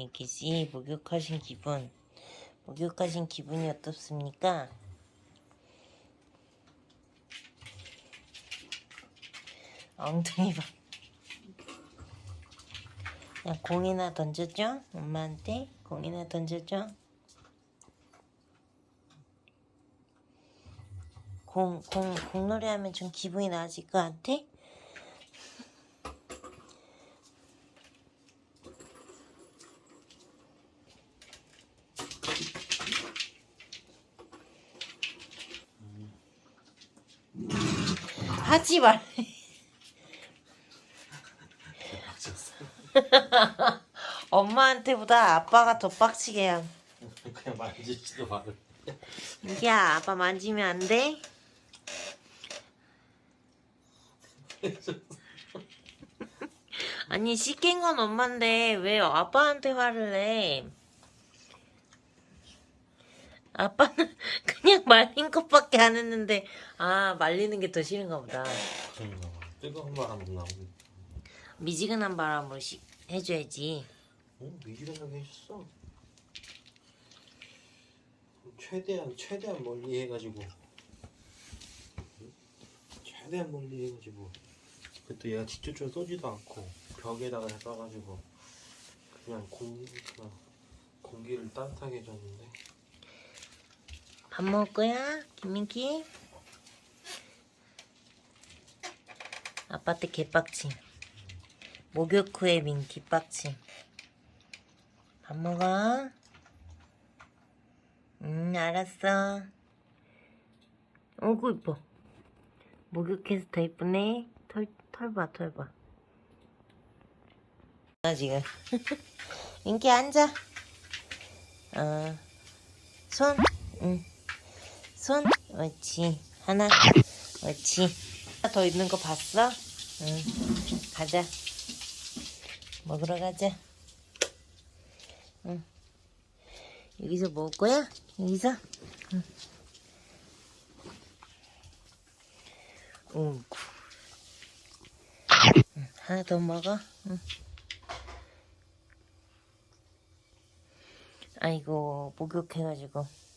민키씨 목욕하신 기분 목욕하신 기분이 어떻습니까? 엉덩이 봐 그냥 공이나 던져줘 엄마한테 공이나 던져줘 공, 공, 공놀이 하면 좀 기분이 나아질 것 같아? 하지 말. 엄마한테보다 아빠가 더 빡치게 해. 그냥 만지지도 말을. 야, 아빠 만지면 안 돼? 아니, 씻긴 건 엄마인데 왜 아빠한테 화를 내? 아빠는 그냥 말린 것밖에 안 했는데 아 말리는 게 더 싫은가 보다. 그런가 봐. 뜨거운 바람 나오고. 미지근한 바람으로 시, 해줘야지. 어? 미지근하게 해줬어. 최대한 최대한 멀리 해가지고. 최대한 멀리 해가지고. 그때 얘가 직접 좀 쏘지도 않고 벽에다가 쏴가지고 그냥 공 그냥 공기를 따뜻하게 해줬는데. 밥 먹을 거야, 김민기? 아빠한테 개빡침. 목욕 후에 민 기 빡침. 밥 먹어. 응, 알았어. 어구, 이뻐. 목욕해서 더 이쁘네. 털, 털 봐, 털 봐. 아, 지금. 민기 앉아. 어. 손. 응. 손, 옳지. 하나, 옳지. 하나 더 있는 거 봤어? 응. 가자. 먹으러 가자. 응. 여기서 먹을 거야? 여기서? 응. 오, 응. 하나 더 먹어. 응. 아이고, 목욕해가지고.